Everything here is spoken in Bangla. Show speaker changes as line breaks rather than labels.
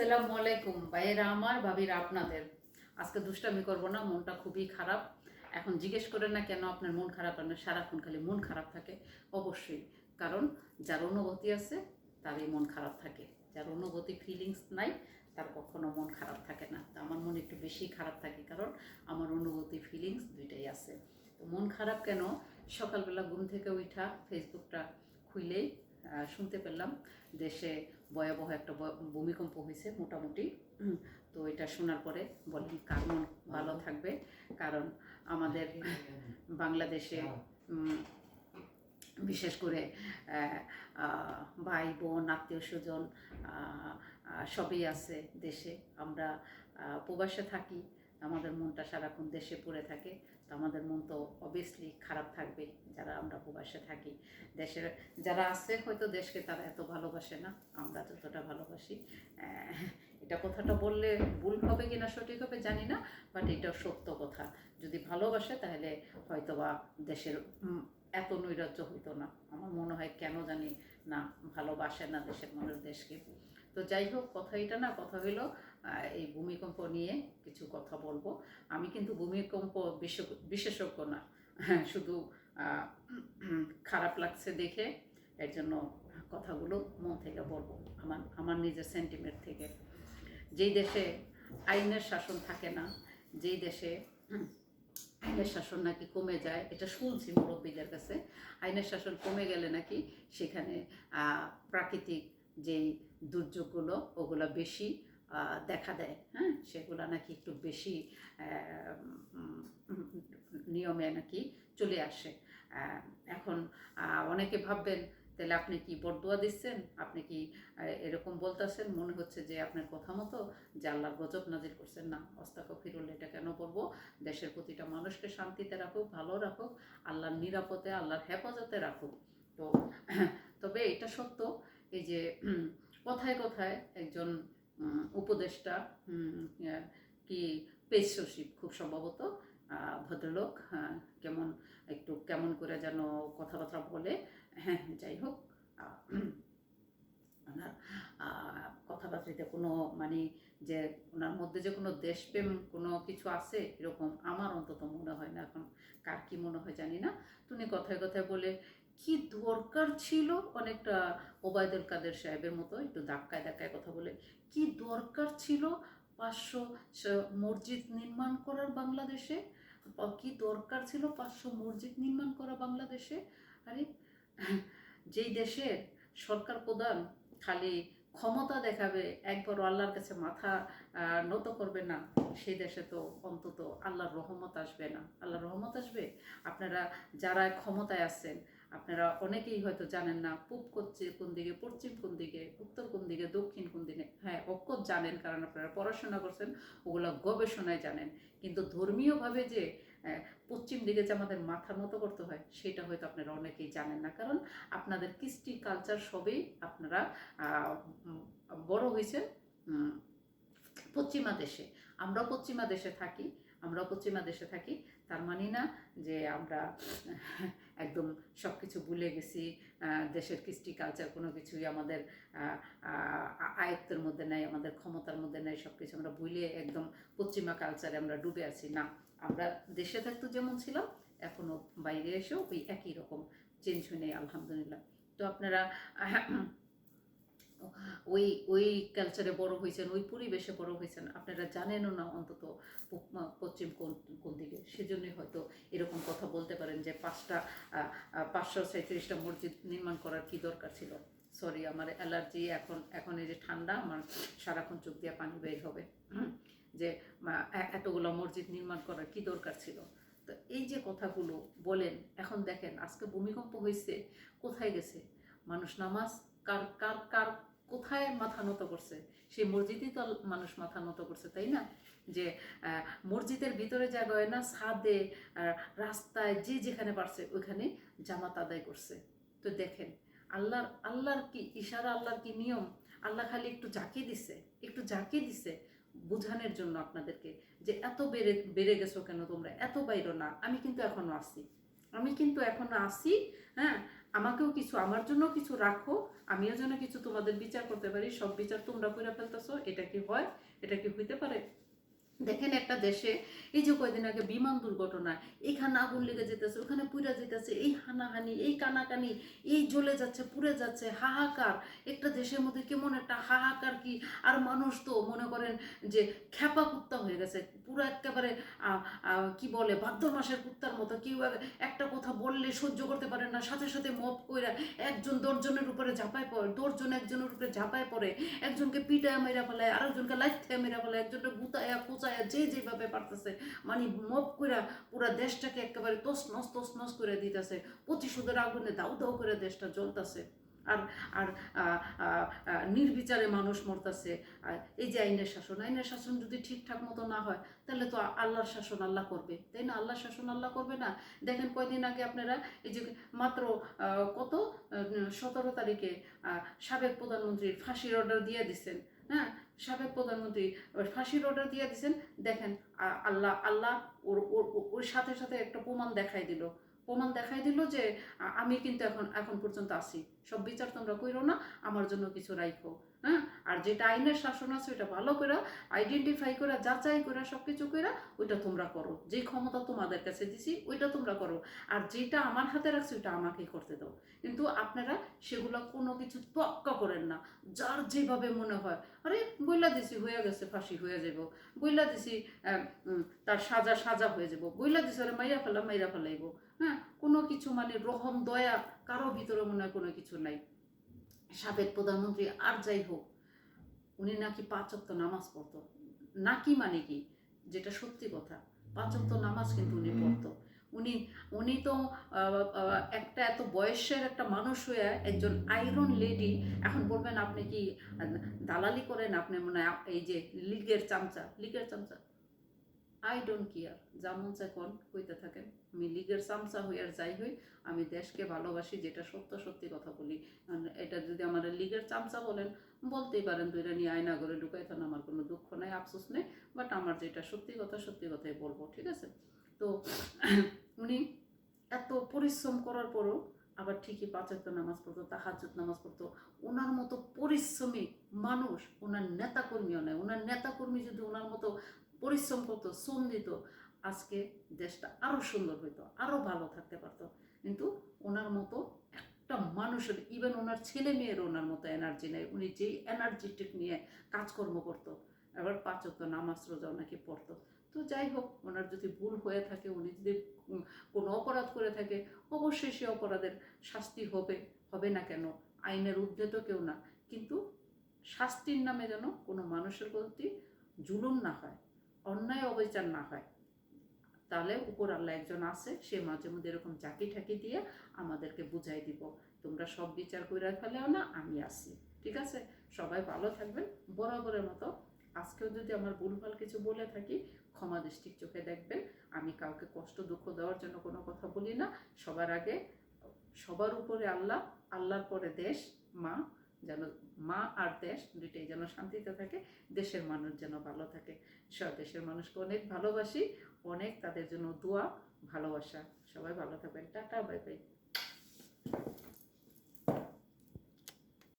আসসালামু আলাইকুম। ভাইয়েরা আমার, ভাবিরা আপনাদের। আজকে দুষ্টামি করব না, মনটা খুবই খারাপ। এখন জিজ্ঞেস করেন না কেন আপনার মন খারাপ, আপনার সারাক্ষণ খালি মন খারাপ থাকে? অবশ্যই। কারণ যার অনুভূতি আছে, তারই মন খারাপ থাকে। যার অনুভূতি ফিলিংস নাই, তার কখনো মন খারাপ থাকে না। তো আমার মন একটু বেশি খারাপ থাকে, কারণ আমার অনুভূতি ফিলিংস দুইটাই আছে। তো মন খারাপ কেন? সকালবেলা ঘুম থেকে উঠা ফেসবুকটা খুইলেই শুনতে পেলাম। দেশে ভয়াবহ একটা ভূমিকম্প হয়েছে মোটামুটি। তো এটা শোনার পরে বলেন কার মন ভালো থাকবে? কারণ আমাদের বাংলাদেশে বিশেষ করে ভাই বোন আত্মীয় স্বজন সবই আছে দেশে। আমরা প্রবাসে থাকি আমাদের মনটা সারাক্ষণ দেশে পড়ে থাকে, তো আমাদের মন তো অবভিয়াসলি খারাপ থাকবে যারা আমরা প্রবাসে থাকি। দেশের যারা আছে, হয়তো দেশকে তারা এত ভালোবাসে না, আমরা যতটা ভালোবাসি। এটা কথাটা বললে ভুল হবে কিনা, সঠিক হবে জানি না বাট এটা সত্য কথা। যদি ভালোবাসে, তাহলে হয়তো বা দেশের এত নৈরাজ্য হইতো না। আমার মনে হয় কেন জানি না ভালোবাসে না দেশের মানুষ দেশকে। তো যাই হোক, কথা এটা না, কথা হইল এই ভূমিকম্প নিয়ে কিছু কথা বলব। আমি কিন্তু ভূমিকম্প বিশেষজ্ঞ না। হ্যাঁ শুধু খারাপ লাগছে দেখে এর জন্য কথাগুলো মন থেকে বলব আমার আমার নিজের সেন্টিমেন্ট থেকে। যেই দেশে আইনের শাসন থাকে না, যেই দেশে আইনের শাসন নাকি কমে যায়, এটা শুনছি মুরব্বীদের কাছে, আইনের শাসন কমে গেলে নাকি সেখানে প্রাকৃতিক যেই দুর্যোগগুলো, ওগুলো বেশি দেখা দেয় হ্যাঁ? সেগুলো নাকি একটু বেশি নিয়মে নাকি চলে আসে। এখন অনেকে ভাববেন, তাহলে আপনি কি বরদোয়া দিচ্ছেন? আপনি কি এরকম বলতেছেন? মনে হচ্ছে যে আপনার কথা মতো যে আল্লাহর গজব নাজির করছেন। না, অস্তাক ফিরুল, এটা কেন বলব? দেশের প্রতিটা মানুষকে শান্তিতে রাখুক, ভালো রাখুক, আল্লাহর নিরাপদে, আল্লাহর হেফাজতে রাখুক। তো, তবে এটা সত্য, এই যে, কথায় কথায় একজন উপদেষ্টা কি সচিব খুব সম্ভবত ভদ্রলোক হ্যাঁ, কেমন একটু কেমন করে যেন কথাবার্তা বলে হ্যাঁ যাই হোক ওনার কথাবার্তাতে কোনো মানে যে ওনার মধ্যে যে কোনো দেশপ্রেম কোনো কিছু আছে এরকম আমার অন্তত মনে হয় না এখন কার কি মনে হয় জানি না। তুমি কথায় কথায় বলে কি দরকার ছিল? অনেকটা ওবায়দুল কাদের সাহেবের মতো একটু ধাক্কায় ধাক্কায় কথা বলে, কি দরকার ছিল পাঁচশো মসজিদ নির্মাণ করার বাংলাদেশে? কি দরকার ছিল পাঁচশো মসজিদ নির্মাণ করা বাংলাদেশে? আরে, যেই দেশের সরকার প্রধান খালি ক্ষমতা দেখাবে, একবার আল্লাহর কাছে মাথা নত করবে না, সেই দেশে তো অন্তত আল্লাহর রহমত আসবে না। আল্লাহর রহমত আসবে? আপনারা যারা ক্ষমতায় আছেন আপনারা অনেকেই হয়তো জানেন না, পূব করছে কোন দিকে, পশ্চিম কোন দিকে, উত্তর কোন দিকে, দক্ষিণ কোন দিকে হ্যাঁ অক্ষর জানেন কারণ আপনারা পড়াশোনা করছেন, ওগুলো গবেষণায় জানেন। কিন্তু ধর্মীয়ভাবে যে পশ্চিম দিকে যে আমাদের মাথা মতো করতে হয়, সেটা হয়তো আপনারা অনেকেই জানেন না। কারণ আপনাদের কৃষ্টি কালচার সবই আপনারা বড় হয়েছেন পশ্চিমা দেশে। আমরাও পশ্চিমা দেশে থাকি, আমরাও পশ্চিমা দেশে থাকি। তার মানে না যে আমরা একদম সব কিছু ভুলে গেছি দেশের কৃষ্টি কালচার কোনো কিছুই আমাদের আয়ত্তের মধ্যে নাই, আমাদের ক্ষমতার মধ্যে নাই সব কিছু আমরা ভুলে একদম পশ্চিমা কালচারে আমরা ডুবে আছি। না, আমরা দেশে থাকতে যেমন ছিলাম এখনও বাইরে এসেও ওই একই রকম। চেঞ্জ হয়ে নেই আলহামদুলিল্লাহ। তো আপনারা ওই ওই কালচারে বড় হয়েছেন ওই পরিবেশে বড় হয়েছেন আপনারা জানেনও না অন্তত পশ্চিম কোন কোন দিকে। সেজন্যই হয়তো এরকম কথা বলতে পারেন যে পাঁচটা পাঁচশো সাঁত্রিশটা মসজিদ নির্মাণ করার কি দরকার ছিল? সরি আমার অ্যালার্জি এখন এখন এই যে ঠান্ডা, আমার সারাক্ষণ চোখ দিয়ে পানি বের হবে। যে এতগুলো মসজিদ নির্মাণ করার কি দরকার ছিল? তো এই যে কথাগুলো বলেন, এখন দেখেন আজকে ভূমিকম্প হয়েছে কোথায় গেছে? মানুষ নামাজ কার কার কার কোথায় মাথা নত করছে? সেই মসজিদই তো মানুষ মাথা নত করছে, তাই না? যে মসজিদের ভিতরে যা হয় না ছাদে রাস্তায়, যে যেখানে পারছে, ওইখানে জামাত আদায় করছে। তো দেখেন, আল্লাহর আল্লাহর কি ইশারা, আল্লাহর কি নিয়ম? আল্লাহ খালি একটু জাকি দিছে, একটু জাকি দিছে বোঝানোর জন্য আপনাদেরকে যে এত বেড়ে বেড়ে গেছো কেন তোমরা? এত বাইরো না। আমি কিন্তু এখনও আসি আমি কিন্তু এখনও আসি হ্যাঁ? আমাকেও কিছু, আমার জন্য কিছু রাখো, আমিও যেন কিছু তোমাদের বিচার করতে পারি। সব বিচার তোমরা করে ফেলতেছো, এটা কি হয়, এটা কি হইতে পারে? দেখেন একটা দেশে, এই যে কয়দিন আগে বিমান দুর্ঘটনা এখানে আগুন লেগে যেতেছে, ওখানে পুড়ে যেতেছে, এই হানাহানি, এই কানাকানি, এই জ্বলে যাচ্ছে, পুড়ে যাচ্ছে, হাহাকার। একটা দেশের মধ্যে কেমন একটা হাহাকার কি, আর মানুষ তো মনে করেন যে খ্যাপা কুত্তা হয়ে গেছে। পুরো একেবারে কি বলে, ভাদ্র মাসের কুত্তার মতো। কেউ একটা কথা বললে সহ্য করতে পারে না। সাথে সাথে মপ কইরা একজন দশজনের উপরে ঝাঁপায় পড়ে, দশজন একজনের উপরে ঝাঁপায় পড়ে, একজনকে পিটায় মেরা ফেলায় আরেকজনকে লাইথে মেরা ফেলায় একজনকে গুতায়া কুচায়া যে যেভাবে পারতেছে। মানে মপ কইরা পুরা দেশটাকে একেবারে তোস নস তোস নস করে দিতেছে। প্রতিশোধের আগুনে দাউ দাউ করে দেশটা জ্বলতেছে। আর আর নির্বিচারে মানুষ মরতেছে। এই যে আইনের শাসন আইনের শাসন যদি ঠিকঠাক মতো না হয়, তাহলে তো আল্লাহর শাসন আল্লাহ করবে, তাই না? আল্লাহর শাসন আল্লাহ করবে না? দেখেন কয়দিন আগে আপনারা এই যে মাত্র কত সতেরো তারিখে সাবেক প্রধানমন্ত্রীর ফাঁসির অর্ডার দিয়ে দিচ্ছেন হ্যাঁ? সাবেক প্রধানমন্ত্রী ফাঁসির অর্ডার দিয়ে দিচ্ছেন দেখেন আল্লাহ আল্লাহ ওর- ওর সাথে সাথে একটা প্রমাণ দেখাই দিল। প্রমাণ দেখাই দিল যে আমি কিন্তু এখন এখন পর্যন্ত আছি। সব বিচার তোমরা কইরো না, আমার জন্য কিছু রাইখো। হ্যাঁ? আর যেটা আইনের শাসন আছে, ওইটা ভালো করে আইডেন্টিফাই করে যাচাই করে সব কিছু করে ওইটা তোমরা করো। যে ক্ষমতা তোমাদের কাছে দিছি, ওইটা তোমরা করো। আর যেটা আমার হাতে রাখছি, ওইটা আমাকেই করতে দাও। কিন্তু আপনারা সেগুলো কোনো কিছু তোয়াক্কা করেন না। যার যেভাবে মনে হয়, আরে, বইলা দিছি হয়ে গেছে, ফাঁসি হয়ে যাব। বইলা দিছি তার সাজা সাজা হয়ে যাব। বইলা দিছি, আরে, মাইরা ফেলা মাইরা ফেলাইব। হ্যাঁ? কোনো কিছু মানে রহম, দয়া, কারও ভিতরে মনে হয় কোনো কিছু নাই। সাবেক প্রধানমন্ত্রী আর যাই হোক, উনি নাকি পাঁচক্ত নামাজ পড়তো। নাকি মানে কি? যেটা সত্যি কথা। পাঁচক্ত নামাজ কিন্তু উনি পড়তো। উনি উনি তো একটা এত বয়সের একটা মানুষ হয়ে একজন আয়রন লেডি এখন বলবেন আপনি কি দালালি করেন? আপনি মনে এই যে লিগের চামচা লিগের চামচা। আই ডোন্ট কেয়ার যা মন চায় কোন কইতে থাকেন আমি লিগের চামচা হই আর যাই হই, আমি দেশকে ভালোবাসি, যেটা সত্য, সত্যি কথা বলি। এটা যদি আমার লিগের চামচা বলেন, বলতেই পারেন দুইটা নিয়ে আয়না করে ঢুকাইতেন আমার কোনো দুঃখ নাই, আফসোস নেই। বাট আমার যেটা সত্যি কথা, সত্যি কথাই বলব, ঠিক আছে? তো উনি এত পরিশ্রম করার পরও আবার ঠিকই পাঁচাত্ত নামাজ পড়তো তাহাজুদ নামাজ পড়তো। ওনার মতো পরিশ্রমী মানুষ, ওনার নেতাকর্মীও নয় ওনার নেতাকর্মী যদি ওনার মতো পরিশ্রম করতো, শ্রম দিত, আজকে দেশটা আরও সুন্দর হইতো আরও ভালো থাকতে পারতো। কিন্তু ওনার মতো একটা মানুষের ইভেন ওনার ছেলে মেয়েরও ওনার মতো এনার্জি নেই। উনি যেই এনার্জিটিক নিয়ে কাজকর্ম করতো, এবার পাঁচত্ব নামাজ রোজা নাকি পড়তো। তো যাই হোক, ওনার যদি ভুল হয়ে থাকে, উনি যদি কোনো অপরাধ করে থাকে, অবশ্যই সে অপরাধের শাস্তি হবে হবে না কেন? আইনের ঊর্ধ্বে তো কেউ না। কিন্তু শাস্তির নামে যেন কোনো মানুষের প্রতি জুলুম না হয় অন্যায় অবিচার না হয়। তাহলে উপর আল্লাহ একজন আছে, সে মাঝে মধ্যে এরকম চাকি ঠাকি দিয়ে আমাদেরকে বুঝাই দিব। তোমরা সব বিচার করে ফেলেও না, আমি আসি ঠিক আছে? সবাই ভালো থাকবেন। বরাবরের মতো আজকেও যদি আমার ভুলভাল কিছু বলে থাকি, ক্ষমা দৃষ্টির চোখে দেখবেন। আমি কাউকে কষ্ট, দুঃখ দেওয়ার জন্য কোনো কথা বলি না। সবার আগে, সবার উপরে আল্লাহ, আল্লাহর পরে দেশ, মা যেন মা আর দেশ দুইটাই যেন শান্তিতে থাকে, দেশের মানুষ যেন ভালো থাকে। সব দেশের মানুষকে অনেক ভালোবাসি, অনেক তাদের জন্য দোয়া, ভালোবাসা। সবাই ভালো থাকবেন। Tata, bye bye.